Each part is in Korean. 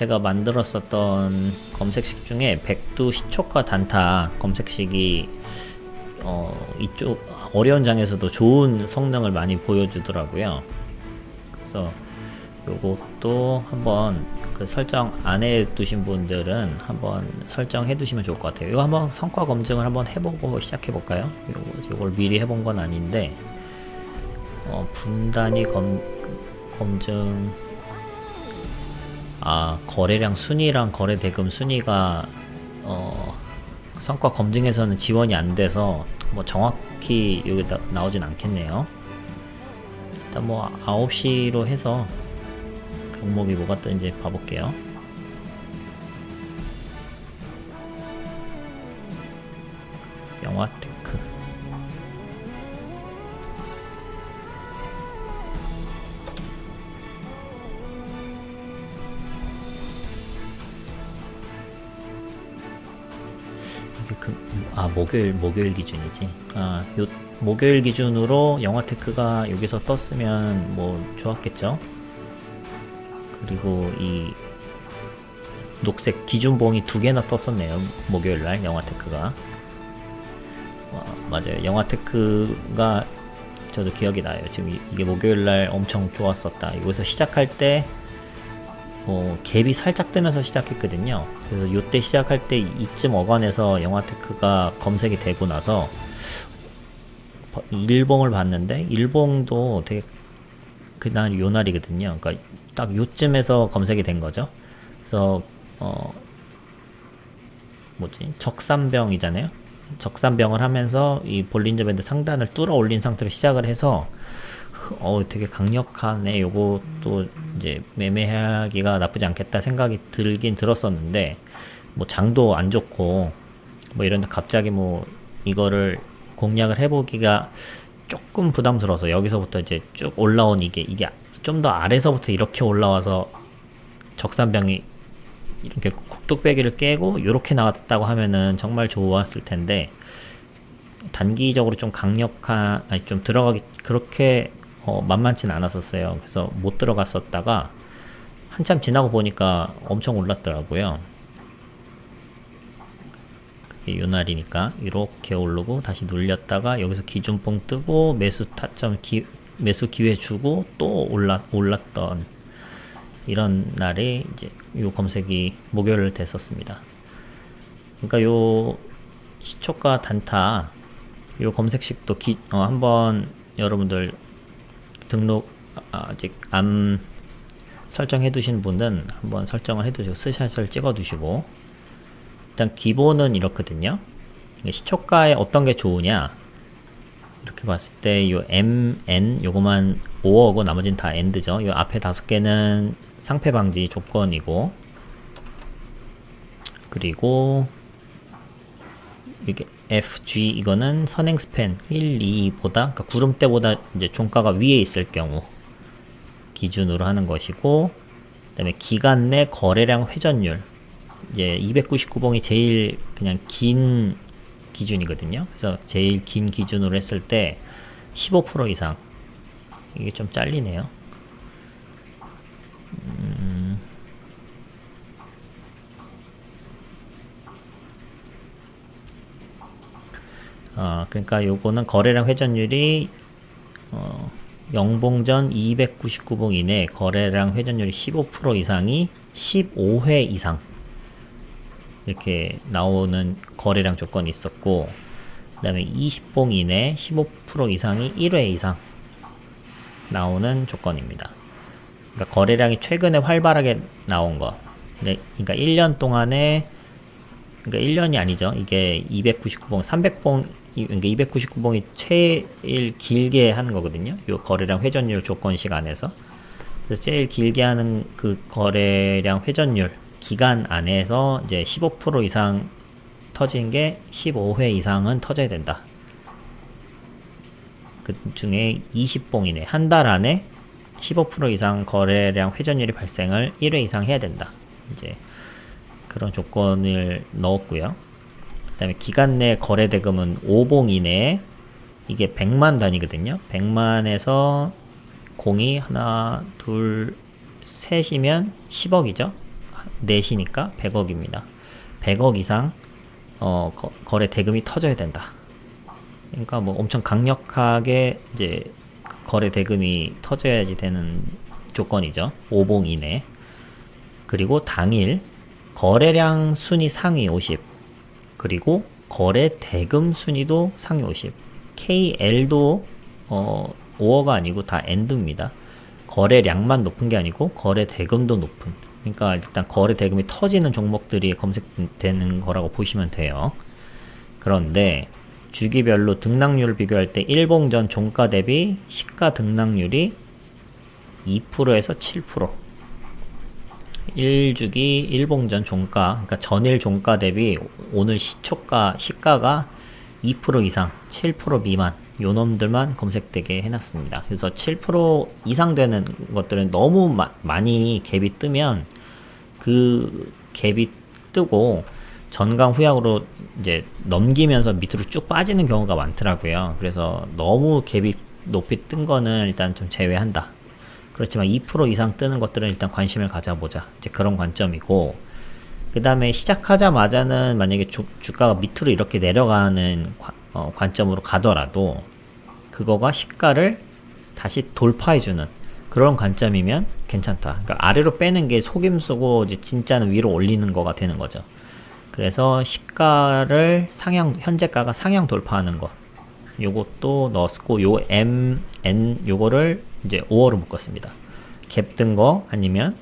어, 제가 만들었었던 검색식 중에 백두 시초가 단타 검색식이 어, 이쪽 어려운 장에서도 좋은 성능을 많이 보여주더라고요. 그래서 요것도 한번 그 설정 안 해 두신 분들은 한번 설정해 두시면 좋을 것 같아요. 이거 한번 성과 검증을 한번 해보고 시작해 볼까요? 요걸 미리 해본 건 아닌데 어, 분단위 검, 검증 아 거래량 순위랑 거래 대금 순위가 어, 성과 검증에서는 지원이 안 돼서 뭐 정확히 여기 나, 나오진 않겠네요. 일단 뭐 9시로 해서 종목이 뭐가 뜨는지 봐볼게요. 영화 아, 목요일, 목요일 기준이지. 아, 요, 목요일 기준으로 영화테크가 여기서 떴으면 뭐 좋았겠죠? 그리고 이 녹색 기준봉이 두 개나 떴었네요. 목요일 날 영화테크가. 어, 맞아요. 영화테크가 저도 기억이 나요. 지금 이- 이게 목요일 날 엄청 좋았었다. 여기서 시작할 때 어, 갭이 살짝 뜨면서 시작했거든요. 그래서 이때 시작할 때 이쯤 어간에서 영화테크가 검색이 되고 나서 버- 일봉을 봤는데 일봉도 되게 그날 요 날이거든요. 그러니까 딱 요쯤에서 검색이 된 거죠. 그래서 어 뭐지 적산병이잖아요. 적산병을 하면서 이 볼린저 밴드 상단을 뚫어 올린 상태로 시작을 해서 어 되게 강력하네. 요것도 이제 매매하기가 나쁘지 않겠다 생각이 들긴 들었었는데 뭐 장도 안 좋고 뭐 이런데 갑자기 뭐 이거를 공략을 해보기가 조금 부담스러워서 여기서부터 이제 쭉 올라온 이게 이게 좀 더 아래서부터 이렇게 올라와서 적산병이 이렇게 뚝배기를 깨고 이렇게 나왔다고 하면은 정말 좋았을 텐데 단기적으로 좀 강력한 아니 좀 들어가기 그렇게 어, 만만치는 않았었어요. 그래서 못 들어갔었다가 한참 지나고 보니까 엄청 올랐더라고요. 그게 요 날이니까 이렇게 오르고 다시 눌렸다가 여기서 기준봉 뜨고 매수 타점 기, 매수 기회 주고 또 올랐 올랐던 이런 날에 이제 요 검색이 목요일 됐었습니다. 그러니까 요 시초가 단타 요 검색식도 기, 어, 한번 여러분들 등록 아, 아직 안 설정해 두신 분은 한번 설정을 해 두시고 스샷을 찍어 두시고 일단 기본은 이렇거든요. 시초가에 어떤 게 좋으냐? 이렇게 봤을 때요 M, N 요거만 5억고 나머지는 다 엔드죠. 요 앞에 다섯 개는 상패 방지 조건이고 그리고 이게 FG 이거는 선행 스팬 1, 2보다 그러니까 구름대보다 이제 종가가 위에 있을 경우 기준으로 하는 것이고 그다음에 기간 내 거래량 회전율 이제 299봉이 제일 그냥 긴 기준이거든요. 그래서 제일 긴 기준으로 했을 때 15% 이상 이게 좀 잘리네요. 어, 그러니까 요거는 거래량 회전율이 어, 영봉전 299봉 이내 거래량 회전율이 15% 이상이 15회 이상 이렇게 나오는 거래량 조건이 있었고 그 다음에 20봉 이내 15% 이상이 1회 이상 나오는 조건입니다. 그러니까 거래량이 최근에 활발하게 나온 거. 네, 그러니까 1년 동안에 그러니까 1년이 아니죠. 이게 299봉, 300봉, 그러니까 299봉이 제일 길게 하는 거거든요. 요 거래량 회전율 조건식 안에서. 그래서 제일 길게 하는 그 거래량 회전율 기간 안에서 이제 15% 이상 터진 게 15회 이상은 터져야 된다. 그 중에 20봉이네. 한 달 안에 15% 이상 거래량 회전율이 발생을 1회 이상 해야 된다. 이제 그런 조건을 넣었고요. 그다음에 기간 내 거래 대금은 5봉 이내에 이게 100만 단위거든요. 100만에서 공이 하나, 둘, 셋이면 10억이죠. 넷이니까 100억입니다. 100억 이상 어, 거, 거래 대금이 터져야 된다. 그러니까 뭐 엄청 강력하게 이제 거래 대금이 터져야지 되는 조건이죠. 5봉 이내. 그리고 당일 거래량 순위 상위 50. 그리고 거래 대금 순위도 상위 50. KL도 어 5어가 아니고 다 엔드입니다. 거래량만 높은 게 아니고 거래 대금도 높은. 그러니까 일단 거래 대금이 터지는 종목들이 검색되는 거라고 보시면 돼요. 그런데 주기별로 등락률을 비교할 때 일봉전 종가 대비 시가 등락률이 2%에서 7%. 1주기 일봉전 종가, 그러니까 전일 종가 대비 오늘 시초가, 시가가 2% 이상, 7% 미만, 요 놈들만 검색되게 해놨습니다. 그래서 7% 이상 되는 것들은 너무 마, 많이 갭이 뜨면 그 갭이 뜨고 전강 후약으로 이제 넘기면서 밑으로 쭉 빠지는 경우가 많더라고요. 그래서 너무 갭이 높이 뜬 거는 일단 좀 제외한다. 그렇지만 2% 이상 뜨는 것들은 일단 관심을 가져보자. 이제 그런 관점이고, 그 다음에 시작하자마자는 만약에 주, 주가가 밑으로 이렇게 내려가는 관, 어, 관점으로 가더라도, 그거가 시가를 다시 돌파해주는 그런 관점이면 괜찮다. 그러니까 아래로 빼는 게 속임수고, 이제 진짜는 위로 올리는 거가 되는 거죠. 그래서 시가를 상향, 현재가가 상향 돌파하는 것. 요것도 넣었고, 요 M, N, 요거를 이제 5월로 묶었습니다. 갭 뜬 거 아니면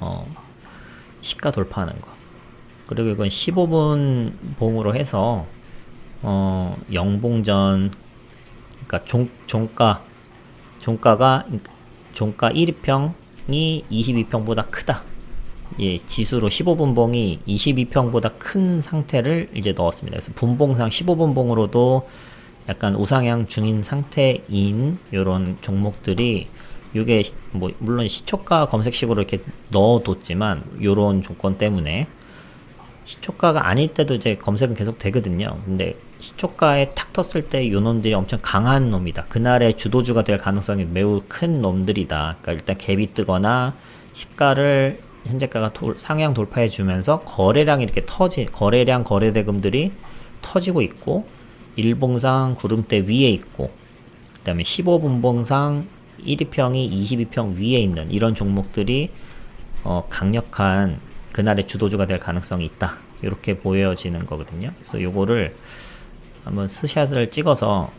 어 시가 돌파하는 거. 그리고 이건 15분 봉으로 해서 어 영봉전 그러니까 종 종가 종가가 종가 1위평이 22평보다 크다. 예, 지수로 15분 봉이 22평보다 큰 상태를 이제 넣었습니다. 그래서 분봉상 15분 봉으로도 약간 우상향 중인 상태인 이런 종목들이 이게 뭐 물론 시초가 검색식으로 이렇게 넣어뒀지만 이런 조건 때문에 시초가가 아닐 때도 이제 검색은 계속 되거든요. 근데 시초가에 탁 텄을 때 요 놈들이 엄청 강한 놈이다. 그날의 주도주가 될 가능성이 매우 큰 놈들이다. 그러니까 일단 갭이 뜨거나 시가를 현재가가 돌, 상향 돌파해 주면서 거래량이 이렇게 터지 거래량 거래 대금들이 터지고 있고 일봉상 구름대 위에 있고 그 다음에 15분봉상 1위평이 22평 위에 있는 이런 종목들이 어, 강력한 그날의 주도주가 될 가능성이 있다. 이렇게 보여지는 거거든요. 그래서 요거를 한번 스샷을 찍어서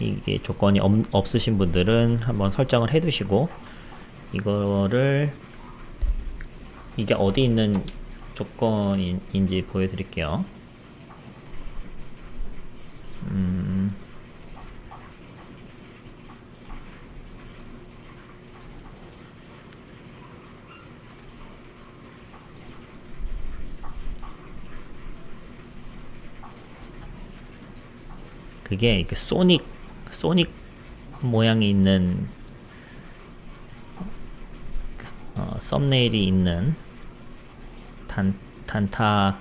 이게 조건이 없, 없으신 분들은 한번 설정을 해 두시고 이거를 이게 어디 있는 조건인지 보여드릴게요 음. 그게 이렇게 소닉 소닉 모양이 있는 어, 썸네일이 있는 단 단타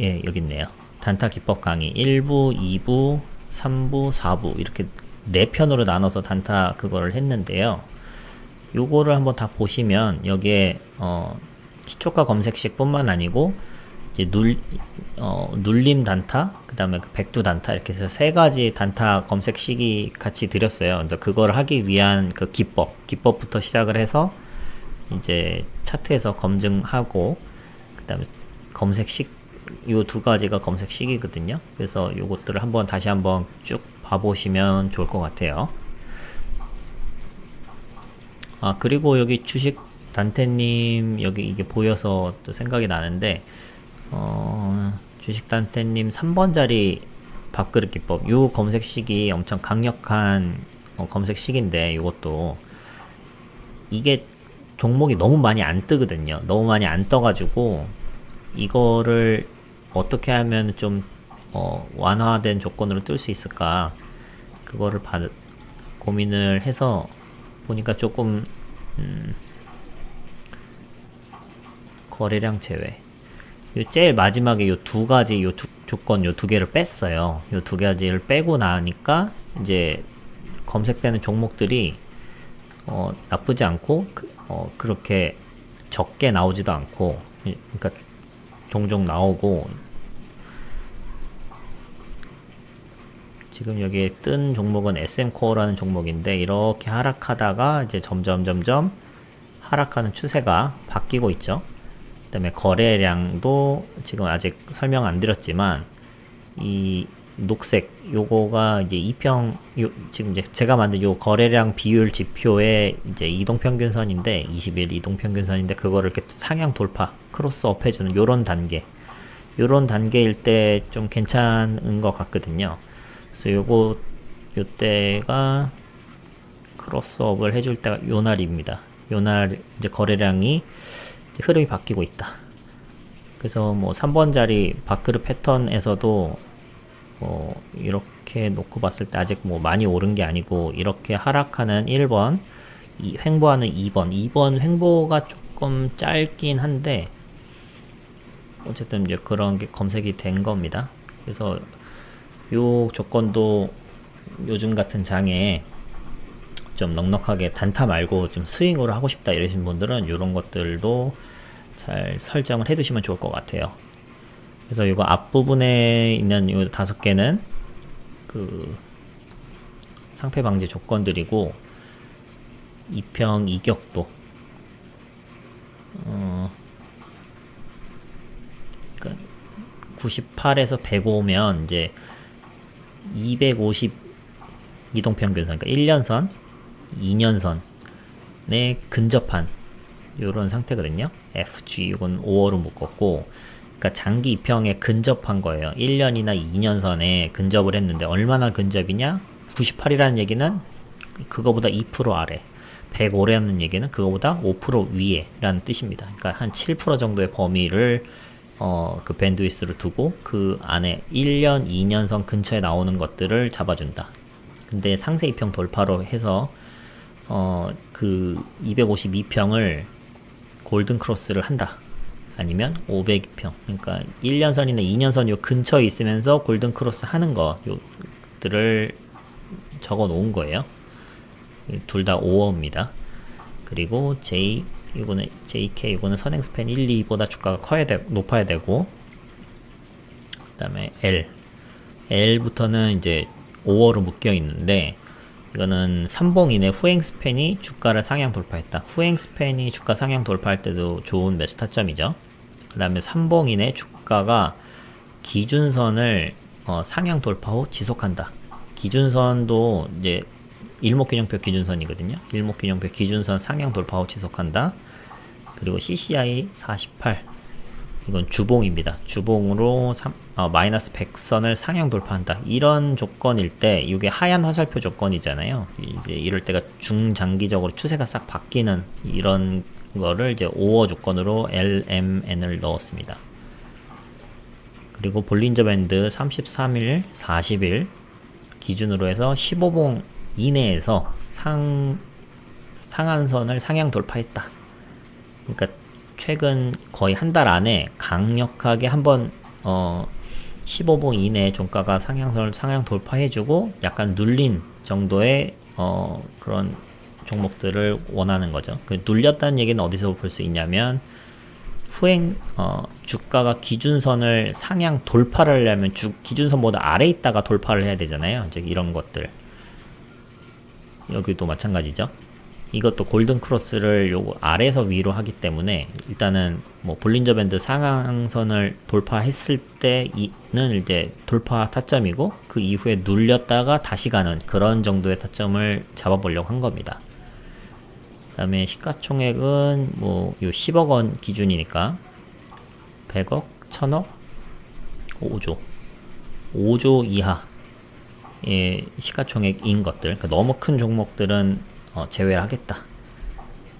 예 여기 있네요. 단타 기법 강의 1부, 2부, 3부, 4부 이렇게 네 편으로 나눠서 단타 그거를 했는데요. 요거를 한번 다 보시면 여기에 어, 시초가 검색식 뿐만 아니고 이제 눌, 어, 눌림 단타, 그 다음에 그 백두 단타 이렇게 해서 세 가지 단타 검색식이 같이 드렸어요. 근데 그걸 하기 위한 그 기법, 기법부터 시작을 해서 이제 차트에서 검증하고 그 다음에 검색식 요두 가지가 검색식이거든요. 그래서 요것들을 한번 다시 한번 쭉 봐보시면 좋을 것 같아요. 아 그리고 여기 주식 단테님 여기 이게 보여서 또 생각이 나는데 어, 주식 단테님 3번 자리 밥그릇 기법 요 검색식이 엄청 강력한 어, 검색식인데 이것도 이게 종목이 너무 많이 안 뜨거든요. 너무 많이 안 떠가지고 이거를 어떻게 하면 좀 어, 완화된 조건으로 뜰 수 있을까? 그거를 받, 고민을 해서 보니까 조금 음, 거래량 제외. 요 제일 마지막에 요 두 가지 요 두, 조건 요 두 개를 뺐어요. 요 두 가지를 빼고 나니까 이제 검색되는 종목들이 어, 나쁘지 않고 그, 어, 그렇게 적게 나오지도 않고 이- 그러니까 종종 나오고 지금 여기 뜬 종목은 SM 코어라는 종목인데 이렇게 하락하다가 이제 점점 점점 하락하는 추세가 바뀌고 있죠. 그 다음에 거래량도 지금 아직 설명 안 드렸지만 이 녹색 요거가 이제 이평 요 지금 이제 제가 만든 요 거래량 비율 지표의 이제 이동 평균선인데 20일 이동 평균선인데 그거를 이렇게 상향 돌파 크로스업 해주는 요런 단계 요런 단계일 때 좀 괜찮은 것 같거든요. 그래서 요거 요때가 크로스업을 해줄 때가 요 날입니다. 요 날 이제 거래량이 이제 흐름이 바뀌고 있다. 그래서 뭐 3번 자리 바크르 패턴에서도 뭐 이렇게 놓고 봤을 때 아직 뭐 많이 오른 게 아니고 이렇게 하락하는 1번, 이 횡보하는 2번, 2번 횡보가 조금 짧긴 한데 어쨌든 이제 그런 게 검색이 된 겁니다. 그래서 요 조건도 요즘 같은 장에 좀 넉넉하게 단타 말고 좀 스윙으로 하고 싶다 이러신 분들은 이런 것들도 잘 설정을 해 두시면 좋을 것 같아요. 그래서 이거 앞부분에 있는 이 다섯 개는 그 상패 방지 조건들이고 이평 이격도 어, 그러니까 98에서 105면 이제 250 이동평균선, 그러니까 1년선, 2년선에 근접한 요런 상태거든요. FG 이건 5월로 묶었고, 그러니까 장기 이평에 근접한 거예요. 1년이나 2년선에 근접을 했는데 얼마나 근접이냐? 98이라는 얘기는 그거보다 2% 아래. 105라는 얘기는 그거보다 5% 위에 라는 뜻입니다. 그러니까 한 7% 정도의 범위를 어, 그 밴드위스를 두고 그 안에 1년, 2년 선 근처에 나오는 것들을 잡아준다. 근데 상세 이평 돌파로 해서 어, 그 252평을 골든 크로스를 한다. 아니면 500평. 그러니까 1년선이나 2년선 요 근처에 있으면서 골든 크로스 하는 거 요들을 적어 놓은 거예요. 둘 다 5어입니다. 그리고 J 이거는 JK 이거는 선행 스팬 1, 2보다 주가가 커야 돼 높아야 되고 그 다음에 L L부터는 이제 5월로 묶여 있는데 이거는 3봉 이내 후행 스팬이 주가를 상향 돌파했다. 후행 스팬이 주가 상향 돌파할 때도 좋은 매수 타점이죠. 그 다음에 3봉 이내 주가가 기준선을 어, 상향 돌파 후 지속한다. 기준선도 이제 일목균형표 기준선이거든요. 일목균형표 기준선 상향 돌파 후 지속한다. 그리고 CCI 48 이건 주봉입니다. 주봉으로 3, 어, 마이너스 100선을 상향 돌파한다. 이런 조건일 때 이게 하얀 화살표 조건이잖아요. 이제 이럴 때가 중장기적으로 추세가 싹 바뀌는 이런 거를 이제 5어 조건으로 LMN을 넣었습니다. 그리고 볼린저 밴드 33일, 40일 기준으로 해서 15봉 이내에서 상 상한선을 상향 돌파했다. 그러니까 최근 거의 한 달 안에 강력하게 한번 어 15봉 이내 종가가 상향선을 상향 돌파해주고 약간 눌린 정도의 어 그런 종목들을 원하는 거죠. 그 눌렸다는 얘기는 어디서 볼 수 있냐면 후행 어 주가가 기준선을 상향 돌파를 하려면 주 기준선보다 아래 있다가 돌파를 해야 되잖아요. 즉 이런 것들 여기도 마찬가지죠. 이것도 골든 크로스를 요 아래에서 위로 하기 때문에 일단은 뭐 볼린저 밴드 상향선을 돌파했을 때는 이제 돌파 타점이고 그 이후에 눌렸다가 다시 가는 그런 정도의 타점을 잡아보려고 한 겁니다. 그다음에 시가총액은 뭐 요 10억 원 기준이니까 100억, 1000억, 5조, 5조 이하 의 시가총액인 것들, 그러니까 너무 큰 종목들은 어, 제외를 하겠다.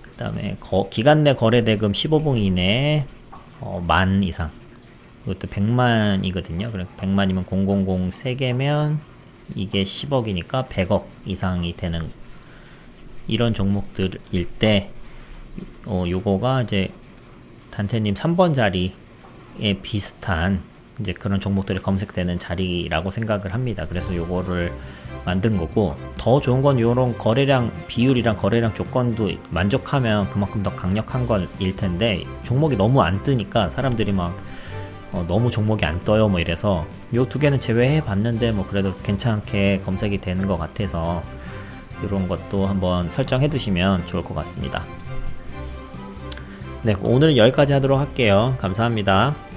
그 다음에 기간 내 거래 대금 15봉 이내에 어, 만 이상. 이것도 100만이거든요. 그래 100만이면 000 3개면 이게 10억이니까 100억 이상이 되는 이런 종목들일 때 어, 요거가 이제 단테님 3번 자리에 비슷한 이제 그런 종목들이 검색되는 자리라고 생각을 합니다. 그래서 요거를 만든 거고 더 좋은 건 이런 거래량 비율이랑 거래량 조건도 만족하면 그만큼 더 강력한 건일 텐데 종목이 너무 안 뜨니까 사람들이 막 어, 너무 종목이 안 떠요 뭐 이래서 요 두 개는 제외해 봤는데 뭐 그래도 괜찮게 검색이 되는 것 같아서 이런 것도 한번 설정해 두시면 좋을 것 같습니다. 네, 오늘은 여기까지 하도록 할게요. 감사합니다.